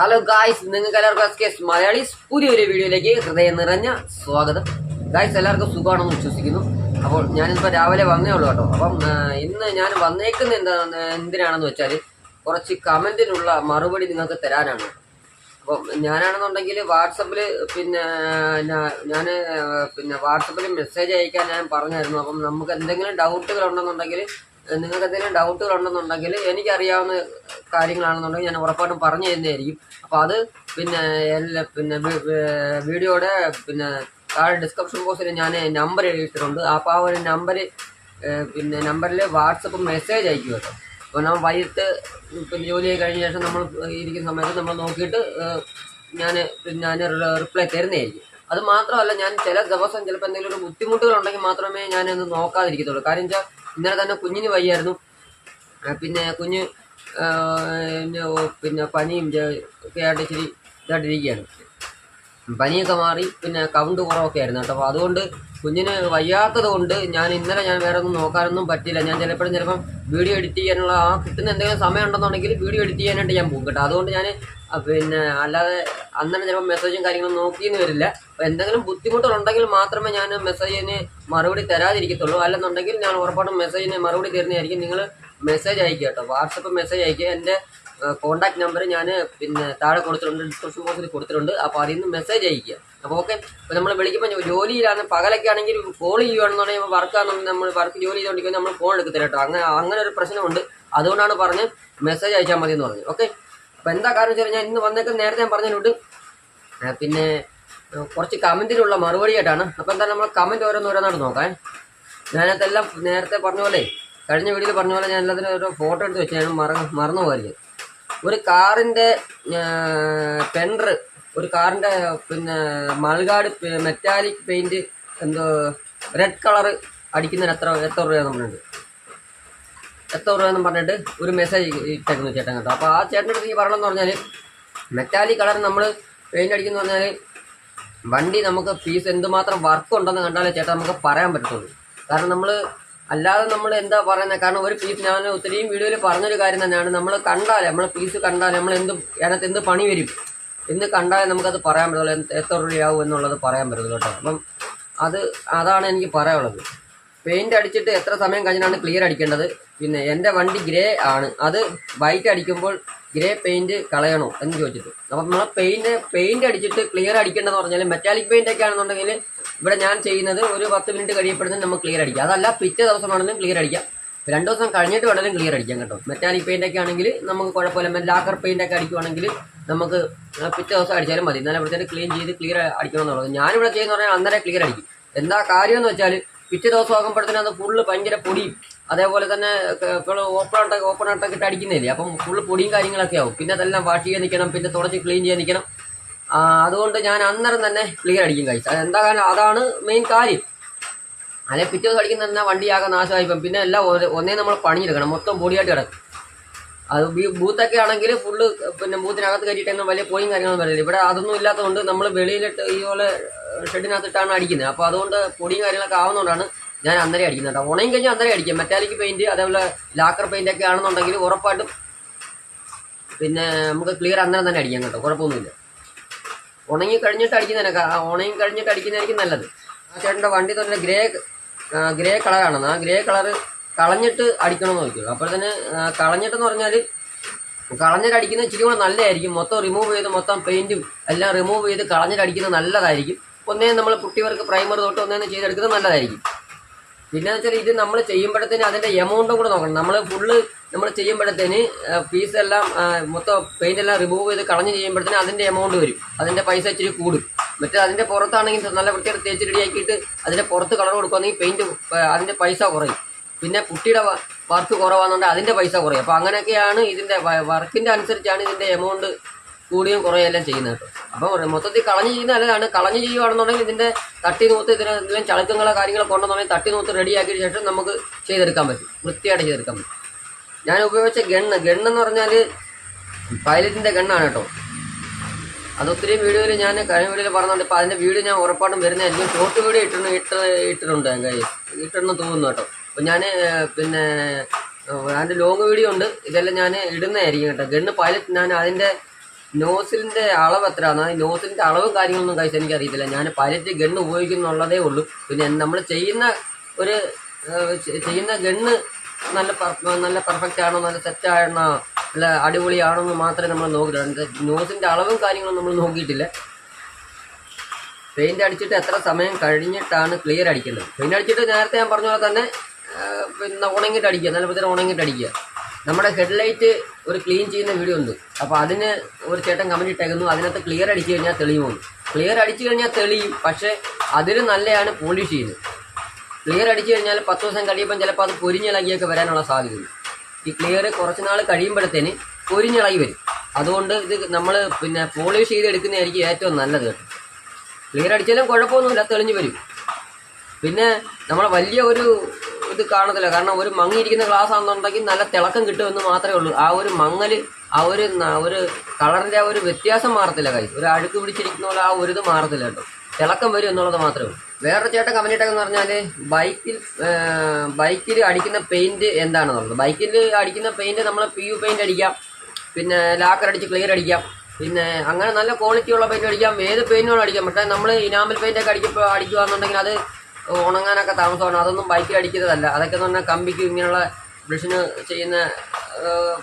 Hello guys നിങ്ങൾക്ക് എല്ലാവർക്കും S K Malayalees പുതിയൊരു വീഡിയോയിലേക്ക് ഹൃദയം നിറഞ്ഞ സ്വാഗതം. ഗായ്സ് എല്ലാവർക്കും സുഖമാണെന്ന് വിശ്വസിക്കുന്നു. അപ്പോൾ ഞാനിപ്പോൾ രാവിലെ വന്നേ ഉള്ളൂ കേട്ടോ. അപ്പം ഇന്ന് ഞാൻ വന്നേക്കുന്ന എന്താ എന്തിനാണെന്ന് വെച്ചാൽ കുറച്ച് കമന്റിനുള്ള മറുപടി നിങ്ങൾക്ക് തരാനാണ്. അപ്പം ഞാനാണെന്നുണ്ടെങ്കിൽ വാട്സപ്പിൽ പിന്നെ ഞാൻ പിന്നെ വാട്സപ്പിൽ മെസ്സേജ് അയക്കാൻ ഞാൻ പറഞ്ഞായിരുന്നു. അപ്പം നമുക്ക് എന്തെങ്കിലും ഡൗട്ടുകൾ ഉണ്ടെന്നുണ്ടെങ്കിൽ നിങ്ങൾക്ക് എന്തെങ്കിലും ഡൗട്ടുകൾ ഉണ്ടെന്നുണ്ടെങ്കിൽ എനിക്കറിയാവുന്ന കാര്യങ്ങളാണെന്നുണ്ടെങ്കിൽ ഞാൻ ഉറപ്പായിട്ടും പറഞ്ഞു തരുന്നതായിരിക്കും. അപ്പോൾ അത് പിന്നെ എല്ലാ പിന്നെ വീഡിയോയുടെ പിന്നെ താഴെ ഡിസ്ക്രിപ്ഷൻ ബോക്സിൽ ഞാൻ നമ്പർ എഴുതിയിട്ടുണ്ട് അപ്പോൾ ആ ഒരു നമ്പർ പിന്നെ നമ്പറിൽ വാട്സപ്പ് മെസ്സേജ് അയക്കും കേട്ടോ. അപ്പോൾ നമ്മൾ വൈകിട്ട് പിന്നെ ജോലി കഴിഞ്ഞ ശേഷം നമ്മൾ ഇരിക്കുന്ന സമയത്ത് നമ്മൾ നോക്കിയിട്ട് ഞാൻ ഞാൻ റിപ്ലൈ തരുന്നതായിരിക്കും. അത് മാത്രമല്ല ഞാൻ ചില ദിവസം ചിലപ്പോൾ എന്തെങ്കിലും ഒരു ബുദ്ധിമുട്ടുകൾ ഉണ്ടെങ്കിൽ മാത്രമേ ഞാനത് നോക്കാതിരിക്കത്തുള്ളൂ. കാര്യം വെച്ചാൽ ഇന്നലെ തന്നെ കുഞ്ഞിന് വയ്യായിരുന്നു. പിന്നെ കുഞ്ഞ് പിന്നെ പനിയും ഒക്കെ ആയിട്ട് ഇച്ചിരി ഇതായിട്ടിരിക്കുകയാണ്. പനിയൊക്കെ മാറി പിന്നെ കൗണ്ട് കുറവൊക്കെ ആയിരുന്നു കേട്ടോ. അപ്പോൾ അതുകൊണ്ട് കുഞ്ഞിന് വയ്യാത്തത് കൊണ്ട് ഞാൻ ഇന്നലെ ഞാൻ വേറെ ഒന്നും നോക്കാനൊന്നും പറ്റില്ല ഞാൻ ചിലപ്പോഴും ചിലപ്പം വീഡിയോ എഡിറ്റ് ചെയ്യാനുള്ള ആ കിട്ടുന്ന എന്തെങ്കിലും സമയം ഉണ്ടെന്നുണ്ടെങ്കിൽ വീഡിയോ എഡിറ്റ് ചെയ്യാനായിട്ട് ഞാൻ പോകും കേട്ടോ. അതുകൊണ്ട് ഞാൻ പിന്നെ അല്ലാതെ അന്നേരം ചിലപ്പോൾ മെസ്സേജും കാര്യങ്ങളും നോക്കിയെന്ന് വരില്ല. അപ്പോൾ എന്തെങ്കിലും ബുദ്ധിമുട്ടുകളുണ്ടെങ്കിൽ മാത്രമേ ഞാൻ മെസ്സേജിന് മറുപടി തരാതിരിക്കത്തുള്ളൂ. അല്ലെന്നുണ്ടെങ്കിൽ ഞാൻ ഉറപ്പായിട്ടും മെസ്സേജിന് മറുപടി തരുന്നതായിരിക്കും. നിങ്ങൾ മെസ്സേജ് അയക്കുക കേട്ടോ. വാട്സപ്പ് മെസ്സേജ് അയക്കുക. എന്റെ കോൺടാക്ട് നമ്പർ ഞാൻ പിന്നെ താഴെ കൊടുത്തിട്ടുണ്ട് ഡിസ്ക്രിപ്ഷൻ ബോക്സിൽ കൊടുത്തിട്ടുണ്ട്. അപ്പോൾ അതിൽ നിന്ന് മെസ്സേജ് അയക്കുക അപ്പോൾ ഓക്കെ അപ്പോൾ നമ്മൾ വിളിക്കുമ്പോൾ ജോലിയിലാണ്. പകലൊക്കെ ആണെങ്കിൽ കോൾ ചെയ്യുകയാണെന്നുണ്ടെങ്കിൽ വർക്കാണെന്ന് നമ്മൾ വർക്ക് ജോലി ചെയ്തുകൊണ്ടിരിക്കുമ്പോൾ നമ്മൾ ഫോൺ എടുക്കത്തില്ല കേട്ടോ. അങ്ങനെ അങ്ങനെ ഒരു പ്രശ്നമുണ്ട്. അതുകൊണ്ടാണ് പറഞ്ഞ് മെസ്സേജ് അയച്ചാൽ മതി എന്ന് പറഞ്ഞു ഓക്കെ അപ്പോൾ എന്താ കാരണം വെച്ചാൽ ഞാൻ ഇന്ന് വന്നേക്ക് നേരത്തെ ഞാൻ പറഞ്ഞിട്ടുണ്ട് പിന്നെ കുറച്ച് കമന്റിലുള്ള മറുപടി ആയിട്ടാണ്. അപ്പോൾ എന്താ നമ്മൾ കമന്റ് ഓരോന്നോരോന്നായിട്ട് നോക്കാം ഞാനതെല്ലാം നേരത്തെ പറഞ്ഞ പോലെ കഴിഞ്ഞ വീഡിയോയിൽ പറഞ്ഞ പോലെ ഞാൻ എല്ലാത്തിനും ഒരു ഫോട്ടോ എടുത്ത് വെച്ച് ഞാൻ മറ മറന്നു പോകരുത് ഒരു കാറിന്റെ പെൻഡർ ഒരു കാറിന്റെ പിന്നെ മൾഗാട് മെറ്റാലിക് പെയിന്റ് എന്തോ റെഡ് കളർ അടിക്കുന്നതിന് എത്ര എത്ര രൂപ പറഞ്ഞിട്ട് എത്ര രൂപയെന്ന് പറഞ്ഞിട്ട് ഒരു മെസ്സേജ് ഇട്ടേക്കുന്നു ചേട്ടൻ കേട്ടോ. അപ്പോൾ ആ ചേട്ടന്റെ അടുത്ത് ഈ പറയണമെന്ന് പറഞ്ഞാൽ മെറ്റാലിക് കളർ നമ്മൾ പെയിന്റ് അടിക്കുന്ന പറഞ്ഞാൽ വണ്ടി നമുക്ക് ഫീസ് എന്തുമാത്രം വർക്ക് ഉണ്ടെന്ന് കണ്ടാലേ ചേട്ടാ നമുക്ക് പറയാൻ പറ്റത്തുള്ളൂ. കാരണം നമ്മൾ അല്ലാതെ നമ്മൾ എന്താ പറയുന്നത് കാരണം ഒരു പീസ് ഞാൻ ഒത്തിരിയും വീഡിയോയിൽ പറഞ്ഞൊരു കാര്യം തന്നെയാണ്. നമ്മൾ കണ്ടാൽ നമ്മൾ പീസ് കണ്ടാൽ നമ്മൾ എന്ത് അതിനകത്ത് എന്ത് പണി വരും? എന്ന് കണ്ടാൽ നമുക്കത് പറയാൻ പറ്റുള്ളൂ എത്ര രൂപയാവും എന്നുള്ളത് പറയാൻ പറ്റുള്ളൂ കേട്ടോ. അപ്പം അത് അതാണ് എനിക്ക് പറയാനുള്ളത്. പെയിന്റ് അടിച്ചിട്ട് എത്ര സമയം കഴിഞ്ഞാണ് ക്ലിയർ അടിക്കേണ്ടത്? പിന്നെ എന്റെ വണ്ടി ഗ്രേ ആണ്. അത് വൈറ്റ് അടിക്കുമ്പോൾ ഗ്രേ പെയിന്റ് കളയണോ എന്ന് ചോദിച്ചിട്ട്. അപ്പം നമ്മൾ പെയിന്റ് പെയിന്റ് അടിച്ചിട്ട് ക്ലിയർ അടിക്കേണ്ടതെന്ന് പറഞ്ഞാൽ മെറ്റാലിക് പെയിന്റ് ഒക്കെ ആണെന്നുണ്ടെങ്കിൽ ഇവിടെ ഞാൻ ചെയ്യുന്നത് ഒരു പത്ത് മിനിറ്റ് കഴിയപ്പെടുന്നത് നമുക്ക് ക്ലിയർ അടിക്കാം. അതല്ല പിറ്റേ ദിവസമാണെങ്കിലും ക്ലിയർ അടിക്കാം. രണ്ട് ദിവസം കഴിഞ്ഞിട്ട് വേണമെങ്കിലും ക്ലിയർ അടിക്കാം കേട്ടോ. മെറ്റാലിക് പെയിന്റ് ഒക്കെ ആണെങ്കിൽ നമുക്ക് കുഴപ്പമില്ല. ലാക്കർ പെയിന്റ് ഒക്കെ അടിക്കുവാണെങ്കിൽ നമുക്ക് പിറ്റേ ദിവസം അടിച്ചാലും മതി. എന്നാലും ഇവിടുത്തെ ക്ലീൻ ചെയ്ത് ക്ലിയർ അടിക്കണം എന്നുള്ളത് ഞാനിവിടെ ചെയ്യുന്ന പറഞ്ഞാൽ അന്നേരം ക്ലിയർ അടിക്കും. എന്താ കാര്യം എന്ന് വെച്ചാൽ പിറ്റേ ദിവസം ആകുമ്പോഴത്തേനും അത് ഫുള്ള് ഭയങ്കര പൊടിയും. അതേപോലെ തന്നെ ഓപ്പൺ ആട്ടൊക്കെ ഓപ്പൺ ആട്ടൊക്കെ ഇട്ട് അടിക്കുന്നില്ലേ അപ്പം ഫുള്ള് പൊടിയും കാര്യങ്ങളൊക്കെ ആവും. പിന്നെ അതെല്ലാം വാഷ് ചെയ്യാൻ നിൽക്കണം പിന്നെ തുടച്ച് ക്ലീൻ ചെയ്യാൻ നിൽക്കണം അതുകൊണ്ട് ഞാൻ അന്നേരം തന്നെ ക്ലിയർ അടിക്കും കഴിച്ചു അതെന്താ കാരണം? അതാണ് മെയിൻ കാര്യം. അല്ലെ പിറ്റേ ദിവസം അടിക്കുന്ന തന്നെ വണ്ടിയാകെ നാശമായിപ്പം പിന്നെ എല്ലാം ഒന്നേ നമ്മൾ പണിയെടുക്കണം. മൊത്തം പൊടിയായിട്ട് കിടക്കും. അത് ബൂത്തൊക്കെ ആണെങ്കിൽ ഫുള്ള് പിന്നെ ബൂത്തിനകത്ത് കയറ്റിയിട്ടൊന്നും വലിയ പോയും കാര്യങ്ങളൊന്നും വരില്ല ഇവിടെ അതൊന്നും ഇല്ലാത്തതുകൊണ്ട് നമ്മൾ വെളിയിലിട്ട് ഈ പോലെ ഷെഡിനകത്തിട്ടാണ് അടിക്കുന്നത് അപ്പോൾ അതുകൊണ്ട് പൊടിയും കാര്യങ്ങളൊക്കെ ആവുന്നതുകൊണ്ടാണ് ഞാൻ അന്നേരം അടിക്കുന്നത് കേട്ടോ. ഉണയും കഴിഞ്ഞാൽ അന്നേരം അടിക്കും. മെറ്റാലിക് പെയിന്റ് അതേപോലെ ലാക്കർ പെയിന്റ് ഒക്കെ ആണെന്നുണ്ടെങ്കിൽ ഉറപ്പായിട്ടും പിന്നെ നമുക്ക് ക്ലിയർ അന്നേരം തന്നെ അടിക്കാം കേട്ടോ. കുഴപ്പമൊന്നുമില്ല. ഉണങ്ങി കഴിഞ്ഞിട്ട് അടിക്കുന്നതിനൊക്കെ ആ ഉണങ്ങി കഴിഞ്ഞിട്ട് അടിക്കുന്നതായിരിക്കും നല്ലത്. ആ ചേട്ടന്റെ വണ്ടി തന്നെ ഗ്രേ ഗ്രേ കളറാണെന്ന് ആ ഗ്രേ കളറ് കളഞ്ഞിട്ട് അടിക്കണമെന്ന് നോക്കിയുള്ളൂ അപ്പോൾ തന്നെ കളഞ്ഞിട്ടെന്ന് പറഞ്ഞാൽ കളഞ്ഞിട്ട് അടിക്കുന്നത് ഇച്ചിരി കൂടെ നല്ലതായിരിക്കും. മൊത്തം റിമൂവ് ചെയ്ത് മൊത്തം പെയിന്റും എല്ലാം റിമൂവ് ചെയ്ത് കളഞ്ഞിട്ട് അടിക്കുന്നത് നല്ലതായിരിക്കും. ഒന്നേ നമ്മൾ കുട്ടികൾക്ക് പ്രൈമർ തൊട്ട് ഒന്നേന്ന് ചെയ്തെടുക്കുന്നത് നല്ലതായിരിക്കും. പിന്നെ വെച്ചാൽ ഇത് നമ്മൾ ചെയ്യുമ്പോഴത്തേന് അതിന്റെ എമൗണ്ടും കൂടെ നോക്കണം. നമ്മൾ ഫുള്ള് നമ്മൾ ചെയ്യുമ്പോഴത്തേന് ഫീസ് എല്ലാം മൊത്തം പെയിന്റ് എല്ലാം റിമൂവ് ചെയ്ത് കളഞ്ഞ് ചെയ്യുമ്പോഴത്തേന് അതിന്റെ എമൗണ്ട് വരും. അതിന്റെ പൈസ ഇച്ചിരി കൂടും. മറ്റേ അതിന്റെ പുറത്താണെങ്കിൽ നല്ല വൃത്തിയായിട്ട് തേച്ച് റെഡിയാക്കിയിട്ട് അതിന്റെ പുറത്ത് കളർ കൊടുക്കുകയാണെങ്കിൽ പെയിന്റ് അതിന്റെ പൈസ കുറയും. പിന്നെ കുട്ടിയുടെ വർക്ക് കുറവാണെന്നുണ്ടെങ്കിൽ അതിന്റെ പൈസ കുറയും. അപ്പോൾ അങ്ങനെയൊക്കെയാണ് ഇതിന്റെ വർക്കിന്റെ അനുസരിച്ചാണ് ഇതിന്റെ എമൗണ്ട് കൂടിയും കുറയെല്ലാം ചെയ്യുന്നത് കേട്ടോ. അപ്പോൾ മൊത്തത്തിൽ കളഞ്ഞ് ചെയ്യുന്ന നല്ലതാണ്. കളഞ്ഞ് ചെയ്യുകയാണെന്നുണ്ടെങ്കിൽ ഇതിന്റെ തട്ടി നൂത്ത് ഇതിന് എന്തെങ്കിലും ചളുക്കങ്ങളോ കാര്യങ്ങളോ കൊണ്ടുവന്നുണ്ടെങ്കിൽ തട്ടി നൂത്ത് റെഡിയാക്കിയ ശേഷം നമുക്ക് ചെയ്തെടുക്കാൻ പറ്റും. വൃത്തിയായിട്ട് ചെയ്തെടുക്കാൻ പറ്റും. ഞാൻ ഉപയോഗിച്ച ഗണ്ണ്. ഗണ്ണെന്ന് പറഞ്ഞാൽ പൈലറ്റിന്റെ ഗണ്ണാണ് കേട്ടോ. അത് ഒത്തിരി വീഡിയോയിൽ ഞാൻ കഴിഞ്ഞ വീഡിയോയിൽ പറഞ്ഞുകൊണ്ട് ഇപ്പോൾ അതിന്റെ വീഡിയോ ഞാൻ ഉറപ്പായിട്ടും വരുന്നതായിരിക്കും. ഷോർട്ട് വീഡിയോ ഇട്ടിട്ട് ഇട്ട് ഇട്ടിട്ടുണ്ട് കയ്യിൽ ഇട്ടെന്ന് തോന്നുന്നു കേട്ടോ. അപ്പോൾ ഞാൻ പിന്നെ അതിന്റെ ലോങ് വീഡിയോ ഉണ്ട്. ഇതെല്ലാം ഞാൻ ഇടുന്നതായിരിക്കും കേട്ടോ. ഗണ്ണ് പൈലറ്റ് ഞാൻ അതിന്റെ നോസിലിന്റെ അളവ് എത്രയാണ് ഈ നോസിലിന്റെ അളവും കാര്യങ്ങളൊന്നും കഴിച്ചാൽ എനിക്കറിയത്തില്ല. ഞാൻ പൈലറ്റ് ഗണ്ണ് ഉപയോഗിക്കുന്നുള്ളതേ ഉള്ളൂ. പിന്നെ നമ്മൾ ചെയ്യുന്ന ഒരു ചെയ്യുന്ന ഗണ്ണ് നല്ല നല്ല പെർഫെക്റ്റ് ആണോ നല്ല സെറ്റ് ആണോ നല്ല അടിപൊളിയാണോ എന്ന് മാത്രമേ നമ്മൾ നോക്കിയിട്ടുള്ളൂ. നോസിന്റെ അളവും കാര്യങ്ങളും നമ്മൾ നോക്കിയിട്ടില്ല. പെയിന്റ് അടിച്ചിട്ട് എത്ര സമയം കഴിഞ്ഞിട്ടാണ് ക്ലിയർ അടിക്കുന്നത് പെയിന്റ് അടിച്ചിട്ട് നേരത്തെ ഞാൻ പറഞ്ഞ പോലെ തന്നെ പിന്നെ ഉണങ്ങിയിട്ട് അടിക്കുക. നല്ല പറ്റി ഉണങ്ങിയിട്ട് അടിക്കുക. നമ്മുടെ ഹെഡ്ലൈറ്റ് ഒരു ക്ലീൻ ചെയ്യുന്ന വീഡിയോ ഉണ്ട്. അപ്പോൾ അതിന് ഒരു ചേട്ടൻ കമന്റ് ഇട്ടേക്കുന്നു. അതിനകത്ത് ക്ലിയർ അടിച്ചു കഴിഞ്ഞാൽ തെളിയുമോ ക്ലിയർ അടിച്ചു കഴിഞ്ഞാൽ തെളിയും. പക്ഷേ അതിലും നല്ലതാണ് പോളിഷ് ചെയ്യുന്നത് ക്ലിയർ അടിച്ചു കഴിഞ്ഞാൽ പത്ത് ദിവസം കഴിയുമ്പം ചിലപ്പോൾ അത് പൊരിഞ്ഞിളകിയൊക്കെ വരാനുള്ള സാധ്യതയുണ്ട്. ഈ ക്ലിയർ കുറച്ച് നാൾ കഴിയുമ്പോഴത്തേന് പൊരിഞ്ഞിളകി വരും. അതുകൊണ്ട് ഇത് നമ്മൾ പിന്നെ പോളിഷ് ചെയ്ത് എടുക്കുന്നതായിരിക്കും ഏറ്റവും നല്ലത് ക്ലിയർ അടിച്ചാലും കുഴപ്പമൊന്നുമില്ല. തെളിഞ്ഞു വരും. പിന്നെ നമ്മളെ വലിയ ഒരു ഇത് കാണത്തില്ല. കാരണം ഒരു മങ്ങിയിരിക്കുന്ന ഗ്ലാസ് ആണെന്നുണ്ടെങ്കിൽ നല്ല തിളക്കം കിട്ടുമെന്ന് മാത്രമേ ഉള്ളൂ. ആ ഒരു മങ്ങൽ ആ ഒരു ഒരു കളറിന്റെ ആ ഒരു വ്യത്യാസം മാറത്തില്ല കൈ ഒരു അഴുക്ക് പിടിച്ചിരിക്കുന്ന പോലെ ആ ഒരു ഇത് മാറത്തില്ല കേട്ടോ. തിളക്കം വരും എന്നുള്ളത് മാത്രമേ ഉള്ളൂ. വേറൊരു ചേട്ടൻ കമന്റ് ഇട്ടെന്ന് പറഞ്ഞാൽ ബൈക്കിൽ ബൈക്കിൽ അടിക്കുന്ന പെയിന്റ് എന്താണെന്നുള്ളത്. ബൈക്കിൽ അടിക്കുന്ന പെയിന്റ് നമ്മൾ പി യു പെയിന്റ് അടിക്കാം. പിന്നെ ലാക്കർ അടിച്ച് ക്ലിയർ അടിക്കാം. പിന്നെ അങ്ങനെ നല്ല ക്വാളിറ്റി ഉള്ള പെയിന്റ് അടിക്കാം. ഏത് പെയിന്റുകളും അടിക്കാം. പക്ഷേ നമ്മൾ ഇനാമൽ പെയിന്റൊക്കെ അടിക്കുമ്പോൾ അടിക്കുകയാണെന്നുണ്ടെങ്കിൽ അത് ഉണങ്ങാനൊക്കെ താമസമാണ്. അതൊന്നും ബൈക്കിൽ അടിക്കുന്നതല്ല. അതൊക്കെ എന്ന് പറഞ്ഞാൽ കമ്പിക്ക് ഇങ്ങനെയുള്ള ബ്രഷിന് ചെയ്യുന്ന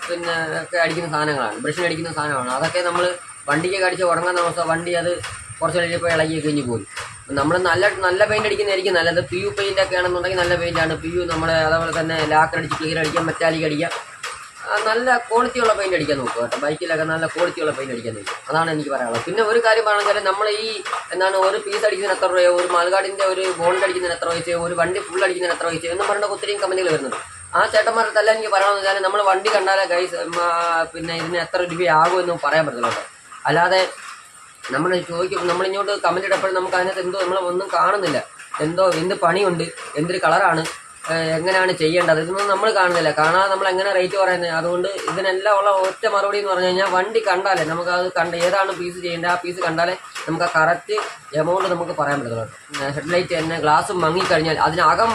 പിന്നെ ഒക്കെ അടിക്കുന്ന സാധനങ്ങളാണ്. ബ്രഷിന് അടിക്കുന്ന സാധനമാണ് അതൊക്കെ നമ്മൾ വണ്ടിക്കൊക്കെ അടിച്ച് ഉറങ്ങാൻ താമസം വണ്ടി അത് കുറച്ച് കഴിഞ്ഞപ്പോൾ ഇളകി കഴിഞ്ഞ് പോയി നമ്മൾ നല്ല നല്ല പെയിന്റ് അടിക്കുന്നതായിരിക്കും നല്ലത്. പി യു പെയിന്റ് ഒക്കെ ആണെന്നുണ്ടെങ്കിൽ നല്ല പെയിന്റാണ് പി യു നമ്മുടെ അതേപോലെ തന്നെ ലാക്കർ അടിച്ച് ക്ലിയർ അടിക്കാം മെറ്റാലിക് അടിക്കാം. നല്ല ക്വാളിറ്റിയുള്ള പെയിന്റ് അടിക്കാൻ നോക്കുക കേട്ടോ. ബൈക്കിലൊക്കെ നല്ല ക്വാളിറ്റിയുള്ള പെയിന്റ് അടിക്കാൻ നോക്കുക അതാണ് എനിക്ക് പറയാനുള്ളത്. പിന്നെ ഒരു കാര്യം പറഞ്ഞാൽ നമ്മൾ ഈ എന്താണ് ഒരു പീസ് അടിക്കുന്നതിന് എത്ര രൂപയോ ഒരു മാൽഗാടിന്റെ ഒരു ബോണ്ട് അടിക്കുന്നതിന് എത്ര പൈസയോ ഒരു വണ്ടി ഫുൾ അടിക്കുന്നതിന് എത്ര പൈസയോ എന്ന് പറഞ്ഞ ഒത്തിരിയും കമ്പനികൾ വരുന്നുണ്ട്. ആ ചേട്ടന്മാരത്തല്ല എനിക്ക് പറയണമെന്ന് വെച്ചാൽ നമ്മൾ വണ്ടി കണ്ടാലേ ഗൈസ് പിന്നെ ഇതിന് എത്ര രൂപയാകും എന്ന് പറയാൻ പറ്റില്ല കേട്ടോ. അല്ലാതെ നമ്മൾ ചോദിക്കും നമ്മളിങ്ങോട്ട് കമന്റ് ഇടപ്പോഴും നമുക്ക് അതിനകത്ത് എന്തോ നമ്മൾ ഒന്നും കാണുന്നില്ല. എന്തോ എന്ത് പണിയുണ്ട് എന്തൊരു കളറാണ് എങ്ങനെയാണ് ചെയ്യേണ്ടത്? ഇതൊന്നും നമ്മൾ കാണുന്നില്ല. കാണാതെ നമ്മൾ എങ്ങനെ റേറ്റ് പറയുന്നത് അതുകൊണ്ട് ഇതിനെല്ലാം ഉള്ള ഒറ്റ മറുപടി എന്ന് പറഞ്ഞു കഴിഞ്ഞാൽ വണ്ടി കണ്ടാലേ നമുക്ക് അത് കണ്ട് ഏതാണ് പീസ് ചെയ്യേണ്ടത്? ആ പീസ് കണ്ടാലേ നമുക്ക് ആ കറക്റ്റ് എമൗണ്ട് നമുക്ക് പറയാൻ പറ്റുള്ളൂ ഹെഡ്ലൈറ്റ് തന്നെ ഗ്ലാസ് മങ്ങിക്കഴിഞ്ഞാൽ അതിന് അകം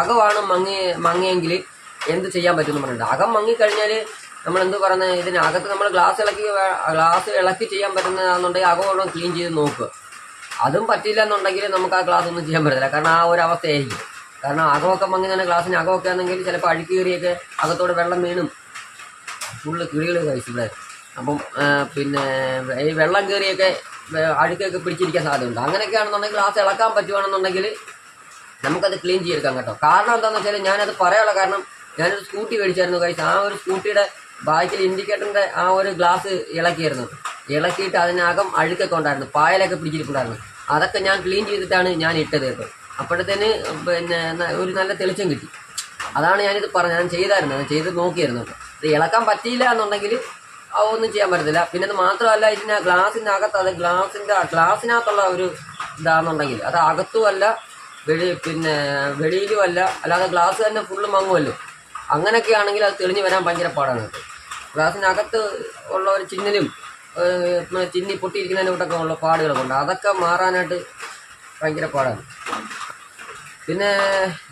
അകമാണ് മങ്ങി മങ്ങിയെങ്കിൽ എന്ത് ചെയ്യാൻ പറ്റുമെന്ന് പറഞ്ഞിട്ടുണ്ട്. അകം മങ്ങിക്കഴിഞ്ഞാൽ നമ്മൾ എന്ത് പറയുന്നത് ഇതിനകത്ത് നമ്മൾ ഗ്ലാസ് ഇളക്കി ഗ്ലാസ് ഇളക്കി ചെയ്യാൻ പറ്റുന്നതാണെന്നുണ്ടെങ്കിൽ അകമോളം ക്ലീൻ ചെയ്ത് നോക്കുക അതും പറ്റില്ല എന്നുണ്ടെങ്കിൽ നമുക്ക് ആ ഗ്ലാസ് ഒന്നും ചെയ്യാൻ പറ്റത്തില്ല. കാരണം ആ ഒരു അവസ്ഥയായിരിക്കും. കാരണം അകമൊക്കെ മങ്ങി തന്നെ ഗ്ലാസ്സിന് അകമൊക്കെ ആണെങ്കിൽ ചിലപ്പോൾ അഴുക്കി കയറിയൊക്കെ അകത്തോടെ വെള്ളം വീണും. ഫുള്ള് കിളികൾ കഴിച്ചു ഇവിടെ. അപ്പം പിന്നെ ഈ വെള്ളം കയറിയൊക്കെ അഴുക്കൊക്കെ പിടിച്ചിരിക്കാൻ സാധ്യതയുണ്ട്. അങ്ങനെയൊക്കെ ആണെന്നുണ്ടെങ്കിൽ ഗ്ലാസ് ഇളക്കാൻ പറ്റുവാണെന്നുണ്ടെങ്കിൽ നമുക്കത് ക്ലീൻ ചെയ്തെടുക്കാം കേട്ടോ. കാരണം എന്താണെന്ന് വെച്ചാൽ ഞാനത് പറയാനുള്ള കാരണം ഞാനൊരു സ്കൂട്ടി മേടിച്ചായിരുന്നു കഴിച്ച് ആ ഒരു സ്കൂട്ടിയുടെ ബാക്കിൽ ഇൻഡിക്കേറ്ററിന്റെ ആ ഒരു ഗ്ലാസ് ഇളക്കിയായിരുന്നു. ഇളക്കിയിട്ട് അതിനകം അഴുക്കൊക്കെ ഉണ്ടായിരുന്നു. പായലൊക്കെ പിടിച്ചിട്ടുണ്ടായിരുന്നു അതൊക്കെ ഞാൻ ക്ലീൻ ചെയ്തിട്ടാണ് ഞാൻ ഇട്ടത് കേട്ടോ. അപ്പോഴത്തേന് പിന്നെ ഒരു നല്ല തെളിച്ചം കിട്ടി. അതാണ് ഞാനിത് പറഞ്ഞത് ഞാൻ ചെയ്തായിരുന്നു. ഞാൻ ചെയ്ത് നോക്കിയായിരുന്നു അത് ഇളക്കാൻ പറ്റിയില്ല എന്നുണ്ടെങ്കിൽ ഒന്നും ചെയ്യാൻ പറ്റത്തില്ല. പിന്നെ അത് മാത്രമല്ല ഇതിന് അകത്ത് അത് ഗ്ലാസിന്റെ ഗ്ലാസിനകത്തുള്ള ഒരു ഇതാണെന്നുണ്ടെങ്കിൽ അത് അകത്തുമല്ല വെളി പിന്നെ വെളിയിലും അല്ല അല്ലാതെ ഗ്ലാസ് തന്നെ ഫുള്ള് മങ്ങുമല്ലോ അങ്ങനെയൊക്കെ ആണെങ്കിൽ അത് തെളിഞ്ഞു വരാൻ ഭയങ്കര പാടാണ് ഗ്ലാസിനകത്ത് ഉള്ള ഒരു പിന്നെ ചിന്നി പൊട്ടിയിരിക്കുന്നതിനോട്ടൊക്കെ ഉള്ള പാടുകളൊക്കെ ഉണ്ട്. അതൊക്കെ മാറാനായിട്ട് ഭയങ്കര പാടാണ്. പിന്നെ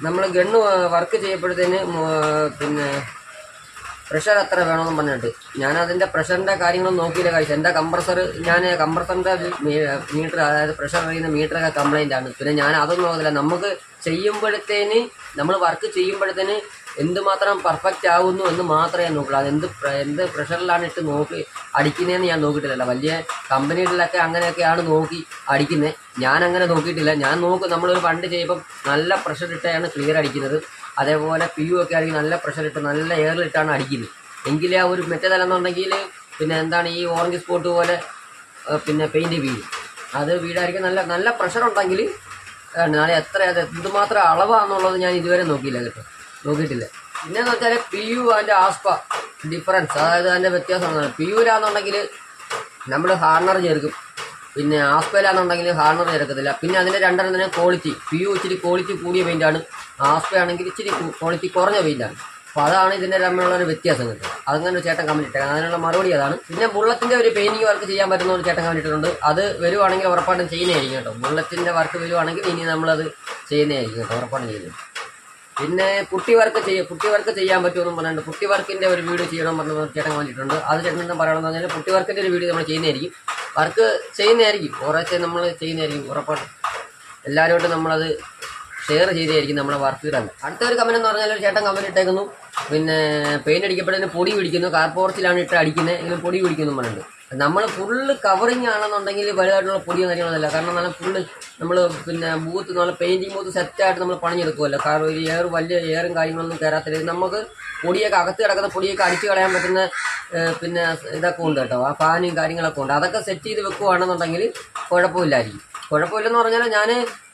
നമ്മൾ ഗണ്ണ് വർക്ക് ചെയ്യപ്പോഴത്തേന് പിന്നെ പ്രഷർ എത്ര വേണമെന്ന് പറഞ്ഞിട്ട്. ഞാൻ അതിന്റെ പ്രഷറിന്റെ കാര്യങ്ങളൊന്നും നോക്കിയില്ല കഴിച്ചു എന്റെ കംപ്രസർ ഞാൻ കംപ്രസറിന്റെ മീറ്റർ അതായത് പ്രഷർ അറിയുന്ന മീറ്ററൊക്കെ കംപ്ലൈന്റ് ആണ്. പിന്നെ ഞാൻ അതൊന്നും നോക്കില്ല നമുക്ക് ചെയ്യുമ്പോഴത്തേന് നമ്മൾ വർക്ക് ചെയ്യുമ്പോഴത്തേന് എന്തുമാത്രം പെർഫെക്റ്റ് ആകുന്നു എന്ന് മാത്രമേ ഞാൻ നോക്കുള്ളൂ. അത് എന്ത് പ്രഷറിലാണ് ഇട്ട് നോക്കി അടിക്കുന്നതെന്ന് ഞാൻ നോക്കിയിട്ടില്ല വലിയ കമ്പനികളിലൊക്കെ അങ്ങനെയൊക്കെയാണ് നോക്കി അടിക്കുന്നത് ഞാൻ അങ്ങനെ നോക്കിയിട്ടില്ല. ഞാൻ നോക്കും നമ്മളൊരു പണ്ട് ചെയ്യുമ്പം നല്ല പ്രഷർ ഇട്ടാണ് ക്ലിയർ അടിക്കുന്നത്. അതേപോലെ പി യു ഒക്കെ ആണെങ്കിൽ നല്ല പ്രഷർ ഇട്ട് നല്ല എയറിലിട്ടാണ് അടിക്കുന്നത്. എങ്കിലേ ആ ഒരു മെറ്റതല്ലെന്നുണ്ടെങ്കിൽ പിന്നെ എന്താണ് ഈ ഓറഞ്ച് സ്പോട്ട് പോലെ പിന്നെ പെയിന്റ് വീഴും. അത് വീടായിരിക്കും നല്ല നല്ല പ്രഷർ ഉണ്ടെങ്കിൽ നാളെ എത്ര അത് എന്തുമാത്രം അളവാണെന്നുള്ളത് ഞാൻ ഇതുവരെ നോക്കിയില്ല കേട്ടോ. നോക്കിയിട്ടില്ല. പിന്നെന്ന് വെച്ചാൽ പി യു അതിന്റെ ആസ്പ ഡിഫറൻസ് അതായത് അതിന്റെ വ്യത്യാസം പി യുലാണെന്നുണ്ടെങ്കിൽ നമ്മൾ ഹാർണർ ചേർക്കും. പിന്നെ ആസ്പയിലാണെന്നുണ്ടെങ്കിൽ ഹാർണർ ചേർക്കത്തില്ല. പിന്നെ അതിന്റെ രണ്ടെണ്ണത്തിന് ക്വാളിറ്റി. പി യു ഇച്ചിരി ക്വാളിറ്റി കൂടിയ പെയിന്റാണ് ആസ്പേ ആണെങ്കിൽ ഇച്ചിരി ക്വാളിറ്റി കുറഞ്ഞ പെയിന്റാണ് അപ്പോൾ അതാണ് ഇതിന്റെ തമ്മിലുള്ള ഒരു വ്യത്യാസം കിട്ടുന്നത് അതങ്ങനെ ഒരു ചേട്ടൻ കമന്റ് ഇട്ടേക്കാം. അതിനുള്ള മറുപടി അതാണ്. പിന്നെ ബുള്ളറ്റിന്റെ ഒരു പെയിന്റിങ് വർക്ക് ചെയ്യാൻ പറ്റുന്ന ഒരു ചേട്ടൻ കമന്റ് ഇട്ടിട്ടുണ്ട്. അത് വരുവാണെങ്കിൽ ഉറപ്പായിട്ടും ചെയ്യുന്നതായിരിക്കും കേട്ടോ. ബുള്ളറ്റിന്റെ വർക്ക് വരുവാണെങ്കിൽ ഇനി നമ്മളത് ചെയ്യുന്നതായിരിക്കും കേട്ടോ. ഉറപ്പായിട്ടും ചെയ്യുന്നത് പിന്നെ പുട്ടി വർക്ക് ചെയ്യുക പുട്ടി വർക്ക് ചെയ്യാൻ പറ്റുമെന്നും പറഞ്ഞിട്ടുണ്ട്. പുട്ടി വർക്കിന്റെ ഒരു വീഡിയോ ചെയ്യണം പറഞ്ഞ ചേട്ടൻ വന്നിട്ടുണ്ട് അത് ചേട്ടൻ എന്താ പറയണമെന്ന് പറഞ്ഞാൽ പുട്ടി വർക്കിന്റെ ഒരു വീഡിയോ നമ്മൾ ചെയ്യുന്നതായിരിക്കും. വർക്ക് ചെയ്യുന്നതായിരിക്കും. കുറേശ്ശെ നമ്മൾ ചെയ്യുന്നതായിരിക്കും ഉറപ്പാണ് എല്ലാവരുമായിട്ടും നമ്മളത് ഷെയർ ചെയ്തായിരിക്കും നമ്മുടെ വർക്ക് ഇടാൻ അടുത്ത ഒരു കമന്റ് എന്ന് പറഞ്ഞാൽ ഒരു ചേട്ടൻ കമന്റ് ഇട്ടേക്കുന്നു. പിന്നെ പെയിന്റ് അടിക്കപ്പെടുന്ന പൊടി പിടിക്കുന്നു. കാർപോർച്ചിലാണ് ഇട്ട് അടിക്കുന്നത്. എങ്കിലും പൊടി പിടിക്കുന്നു പറഞ്ഞിട്ട്. നമ്മൾ ഫുള്ള് കവറിങ് ആണെന്നുണ്ടെങ്കിൽ വലുതായിട്ടുള്ള പൊടിയോ കാര്യങ്ങളൊന്നുമില്ല കാരണം നല്ല ഫുള്ള് നമ്മൾ പിന്നെ ബൂത്ത് നമ്മൾ പെയിന്റിങ് ബൂത്ത് സെറ്റായിട്ട് നമ്മൾ പണിഞ്ഞെടുക്കുമല്ലോ കാരണം ഒരു എയർ വലിയ എയറും കാര്യങ്ങളൊന്നും കയറാത്തില്ല നമുക്ക് പൊടിയൊക്കെ അകത്ത് കിടക്കുന്ന പൊടിയൊക്കെ അടിച്ചു കളയാൻ പറ്റുന്ന പിന്നെ ഇതൊക്കെ ഉണ്ട് കേട്ടോ. ആ ഫാനും കാര്യങ്ങളൊക്കെ ഉണ്ട്. അതൊക്കെ സെറ്റ് ചെയ്ത് വെക്കുവാണെന്നുണ്ടെങ്കിൽ കുഴപ്പമില്ലായിരിക്കും. കുഴപ്പമില്ലെന്ന് പറഞ്ഞാൽ ഞാൻ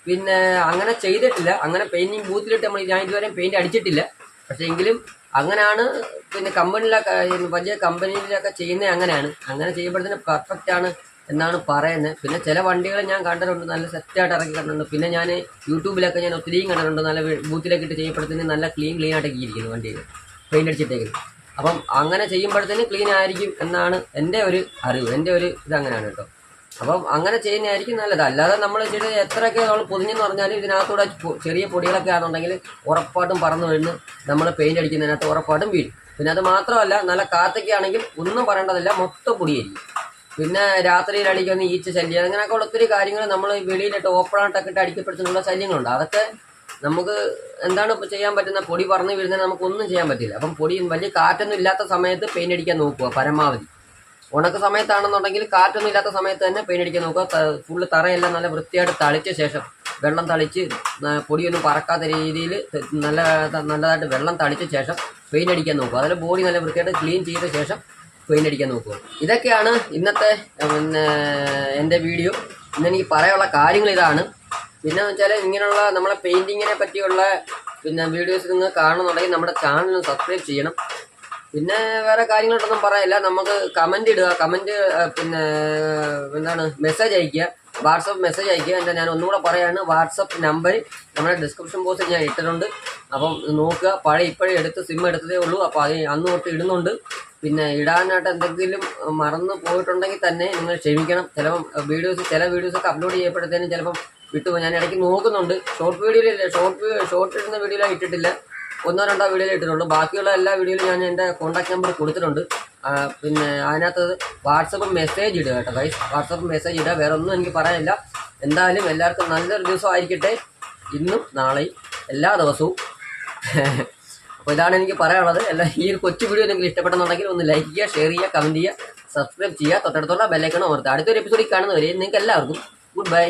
പിന്നെ അങ്ങനെ ചെയ്തിട്ടില്ല. അങ്ങനെ പെയിന്റിങ് ബൂത്തിലിട്ട് നമ്മൾ ഞാൻ ഇതുവരെ പെയിന്റ് അടിച്ചിട്ടില്ല. പക്ഷേ എങ്കിലും അങ്ങനെയാണ് പിന്നെ കമ്പനിയിലൊക്കെ വലിയ കമ്പനിയിലൊക്കെ ചെയ്യുന്നത് അങ്ങനെയാണ്. അങ്ങനെ ചെയ്യുമ്പോഴത്തേന് പെർഫെക്റ്റ് ആണ് എന്നാണ് പറയുന്നത്. പിന്നെ ചില വണ്ടികൾ ഞാൻ കണ്ടിട്ടുണ്ട് നല്ല സെറ്റായിട്ട് ഇറക്കി കണ്ടിട്ടുണ്ട്. പിന്നെ ഞാൻ യൂട്യൂബിലൊക്കെ ഞാൻ ഒത്തിരി കണ്ടിട്ടുണ്ട് നല്ല ബൂത്തിലൊക്കെ ഇട്ട് ചെയ്യുമ്പോഴത്തേന് നല്ല ക്ലീൻ ക്ലീൻ ആയിട്ടൊക്കെ ഇരിക്കുന്നു വണ്ടിയിൽ പെയിന്റ് അടിച്ചിട്ടേക്കുന്നത് അപ്പം അങ്ങനെ ചെയ്യുമ്പോഴത്തേന് ക്ലീൻ ആയിരിക്കും എന്നാണ് എന്റെ ഒരു അറിവ് എന്റെ ഒരു ഇത് അങ്ങനെയാണ് കേട്ടോ. അപ്പം അങ്ങനെ ചെയ്യുന്നതായിരിക്കും നല്ലത്. അല്ലാതെ നമ്മൾ ചെയ്ത് എത്രയൊക്കെ നമ്മൾ പൊതിഞ്ഞെന്ന് പറഞ്ഞാലും ഇതിനകത്തൂടെ ചെറിയ പൊടികളൊക്കെ ആണെന്നുണ്ടെങ്കിൽ ഉറപ്പായിട്ടും പറന്നു വീണ് നമ്മൾ പെയിന്റ് അടിക്കുന്നതിനകത്ത് ഉറപ്പായിട്ടും വീഴും. പിന്നെ അത് മാത്രമല്ല നല്ല കാത്തൊക്കെ ആണെങ്കിൽ ഒന്നും പറയേണ്ടതില്ല മൊത്തം പൊടിയായിരിക്കും. പിന്നെ രാത്രിയിൽ അടിക്കുന്ന ഈച്ച ശല്യം അങ്ങനെയൊക്കെ ഒത്തിരി കാര്യങ്ങൾ നമ്മൾ വെളിയിലിട്ട് ഓപ്പണായിട്ടൊക്കെ ഇട്ട് അടിക്കപ്പെടുത്തുന്നുള്ള ശല്യങ്ങളുണ്ട്. അതൊക്കെ നമുക്ക് എന്താണ് ഇപ്പൊ ചെയ്യാൻ പറ്റുന്ന പൊടി പറന്ന് വീഴുന്നത് നമുക്കൊന്നും ചെയ്യാൻ പറ്റില്ല. അപ്പം പൊടി വലിയ കാറ്റൊന്നും ഇല്ലാത്ത സമയത്ത് പെയിന്റ് അടിക്കാൻ നോക്കുക പരമാവധി. ഉണക്ക സമയത്താണെന്നുണ്ടെങ്കിൽ കാറ്റൊന്നും ഇല്ലാത്ത സമയത്ത് തന്നെ പെയിന്റ് അടിക്കാൻ നോക്കുക. ഫുള്ള് തറയെല്ലാം നല്ല വൃത്തിയായിട്ട് തളിച്ച ശേഷം വെള്ളം തളിച്ച് പൊടിയൊന്നും പറക്കാത്ത രീതിയിൽ നല്ല നല്ലതായിട്ട് വെള്ളം തളിച്ച ശേഷം പെയിന്റ് അടിക്കാൻ നോക്കുക. അതിൽ ബോഡി നല്ല വൃത്തിയായിട്ട് ക്ലീൻ ചെയ്ത ശേഷം പെയിന്റ് അടിക്കാൻ നോക്കുക. ഇതൊക്കെയാണ് ഇന്നത്തെ പിന്നെ എന്റെ വീഡിയോ ഇന്ന് എനിക്ക് പറയാനുള്ള കാര്യങ്ങൾ ഇതാണ്. പിന്നെ വെച്ചാൽ ഇങ്ങനെയുള്ള നമ്മളെ പെയിന്റിങ്ങിനെ പറ്റിയുള്ള പിന്നെ വീഡിയോസ് നിങ്ങൾ കാണുന്നുണ്ടെങ്കിൽ നമ്മുടെ ചാനൽ സബ്സ്ക്രൈബ് ചെയ്യണം. പിന്നെ വേറെ കാര്യങ്ങളൊന്നും പറയാനില്ല. നമുക്ക് കമന്റ് ഇടുക. കമന്റ് പിന്നെ എന്താണ് മെസ്സേജ് അയക്കുക വാട്സപ്പ് മെസ്സേജ് അയക്കുക എന്താ ഞാൻ ഒന്നുകൂടെ പറയാണ്. വാട്സപ്പ് നമ്പർ നമ്മുടെ ഡിസ്ക്രിപ്ഷൻ ബോക്സിൽ ഞാൻ ഇട്ടിട്ടുണ്ട്. അപ്പം നോക്കുക. പഴയ ഇപ്പോഴേ എടുത്ത് സിം എടുത്തതേ ഉള്ളൂ. അപ്പോൾ അത് അന്ന് തൊട്ട് ഇടുന്നുണ്ട്. പിന്നെ ഇടാനായിട്ട് എന്തെങ്കിലും മറന്നു പോയിട്ടുണ്ടെങ്കിൽ തന്നെ നിങ്ങൾ ക്ഷമിക്കണം. ചിലപ്പം വീഡിയോസ് ചില വീഡിയോസൊക്കെ അപ്ലോഡ് ചെയ്യപ്പെടുന്നതിന് ചിലപ്പം വിട്ടുപോകും ഞാൻ ഇടയ്ക്ക് നോക്കുന്നുണ്ട്. ഷോർട്ട് വീഡിയോയിലല്ലേ ഷോർട്ട് ഷോർട്ട് ഇടുന്ന വീഡിയോയിലാണ് ഇട്ടിട്ടില്ല. ഒന്നോ രണ്ടോ വീഡിയോ ഇട്ടിട്ടുള്ളൂ ബാക്കിയുള്ള എല്ലാ വീഡിയോയിലും ഞാൻ എന്റെ കോൺടാക്ട് നമ്പർ കൊടുത്തിട്ടുണ്ട്. പിന്നെ അതിനകത്ത് വാട്സപ്പ് മെസ്സേജ് ഇടുക കേട്ടോ ഗൈസ് വാട്സപ്പ് മെസ്സേജ് ഇടുക. വേറെ ഒന്നും എനിക്ക് പറയാനില്ല. എന്തായാലും എല്ലാവർക്കും നല്ലൊരു ദിവസം ആയിരിക്കട്ടെ. ഇന്നും നാളെയും എല്ലാ ദിവസവും. അപ്പോൾ ഇതാണ് എനിക്ക് പറയാനുള്ളത്. എല്ലാ ഈ ഒരു കൊച്ചു വീഡിയോ നിങ്ങൾക്ക് ഇഷ്ടപ്പെടുന്നുണ്ടെങ്കിൽ ഒന്ന് ലൈക്ക് ചെയ്യുക ഷെയർ ചെയ്യുക കമന്റ് ചെയ്യുക സബ്സ്ക്രൈബ് ചെയ്യുക. തൊട്ടടുത്തുള്ള ബെല്ലൈക്കണം ഓർത്ത് അടുത്തൊരു എപ്പിസോഡിൽ കാണുന്നവരെ നിങ്ങൾക്ക് എല്ലാവർക്കും ഗുഡ് ബൈ